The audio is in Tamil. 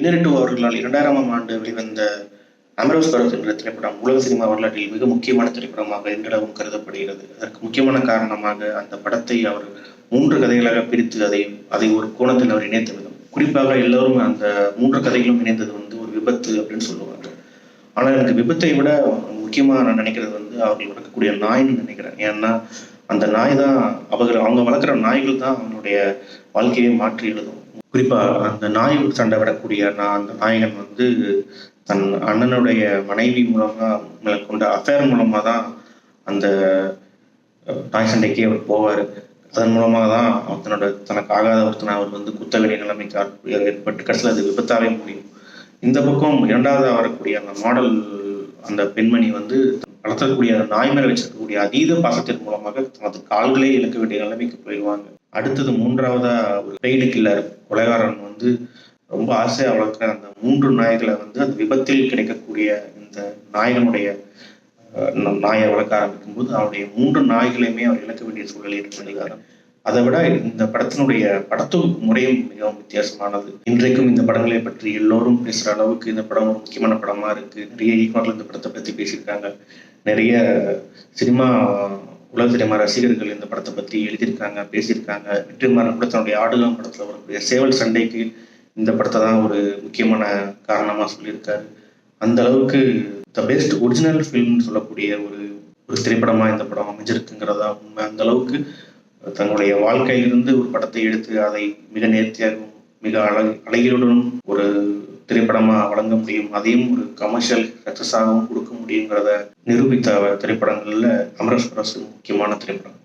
இன்னிரட்டு அவர்களால் இரண்டாயிரமாம் ஆண்டு வெளிவந்த அமரோஸ் பரத் என்ற திரைப்படம் உலக சினிமா வரலாற்றில் மிக முக்கியமான திரைப்படமாக இன்றளவும் கருதப்படுகிறது. அதற்கு முக்கியமான காரணமாக அந்த படத்தை அவர் மூன்று கதைகளாக பிரித்து அதை அதை ஒரு கோணத்தில் அவர் இணைத்த விதம் குறிப்பாக எல்லோரும் அந்த மூன்று கதைகளும் இணைந்தது வந்து ஒரு விபத்து அப்படின்னு சொல்லுவாங்க. ஆனால் எனக்கு விபத்தை விட முக்கியமாக நான் நினைக்கிறது வந்து அவர்கள் வளர்க்கக்கூடிய நாய்ன்னு நினைக்கிறேன். ஏன்னா அந்த நாய் தான் அவங்க அவங்க வளர்க்குற நாய்கள் தான் அவனுடைய வாழ்க்கையை மாற்றி எழுதும். குறிப்பாக அந்த நாய் சண்டை விடக்கூடிய நான் அந்த நாயகன் வந்து தன் அண்ணனுடைய மனைவி மூலமாக மேற்கொண்ட அஃபேர் மூலமாக தான் அந்த நாய் சண்டைக்கே அவர் போவார். அதன் மூலமாக தான் அவர் தன்னோட தனக்கு ஆகாத ஒருத்தனை அவர் வந்து குத்த வேண்டிய நிலைமைக்கு ஏற்பட்டு கடைசியில் அது விபத்தாவே முடியும். இந்த பக்கம் இரண்டாவதாக வரக்கூடிய அந்த மாடல் அந்த பெண்மணி வந்து வளர்த்தக்கூடிய அந்த நாய் மேல வச்சிருக்கக்கூடிய அதீத பாசத்தின் மூலமாக தனது கால்களே இழக்க வேண்டிய நிலைமைக்கு போயிடுவாங்க. அடுத்தது மூன்றாவதா ஒரு பெய்டு கில்லர் கொலைகாரன் வந்து ரொம்ப ஆசையா வளர்க்குற அந்த மூன்று நாய்களை வந்து அந்த விபத்தில் கிடைக்கக்கூடிய இந்த நாய்களுடைய நாயை வளர்க்க ஆரம்பிக்கும் போது அவருடைய மூன்று நாய்களையுமே அவர் இழக்க வேண்டிய சூழல் ஏற்படுகிறார் அதை விட இந்த படத்தினுடைய படத்து முறையும் மிகவும் வித்தியாசமானது. இன்றைக்கும் இந்த படங்களை பற்றி எல்லோரும் பேசுகிற அளவுக்கு இந்த படம் ஒரு முக்கியமான படமா இருக்கு. நிறைய இயக்குநர்கள் இந்த படத்தை பற்றி பேசியிருக்காங்க. நிறைய சினிமா உலக சினிமா ரசிகர்கள் இந்த படத்தை பத்தி எழுதியிருக்காங்க பேசியிருக்காங்க. வெற்றிமாறன் கூட தன்னுடைய ஆடுகளம் படத்துல வரக்கூடிய சேவல் சண்டைக்கு இந்த படத்தை தான் ஒரு முக்கியமான காரணமா சொல்லியிருக்காரு. அந்த அளவுக்கு த பெஸ்ட் ஒரிஜினல் ஃபில்ம்னு சொல்லக்கூடிய ஒரு ஒரு திரைப்படமா இந்த படம் அமைஞ்சிருக்குங்கிறதா உண்மை. அந்த அளவுக்கு தன்னுடைய வாழ்க்கையிலிருந்து ஒரு படத்தை எடுத்து அதை மிக நேர்த்தியாகவும் மிக அழகு அழகியுடனும் ஒரு திரைப்படமாக வழங்க முடியும். அதையும் ஒரு கமர்ஷியல் சக்சஸாகவும் கொடுக்க முடியுங்கிறத நிரூபித்த திரைப்படங்களில் அமரஸ் முக்கியமான திரைப்படம்.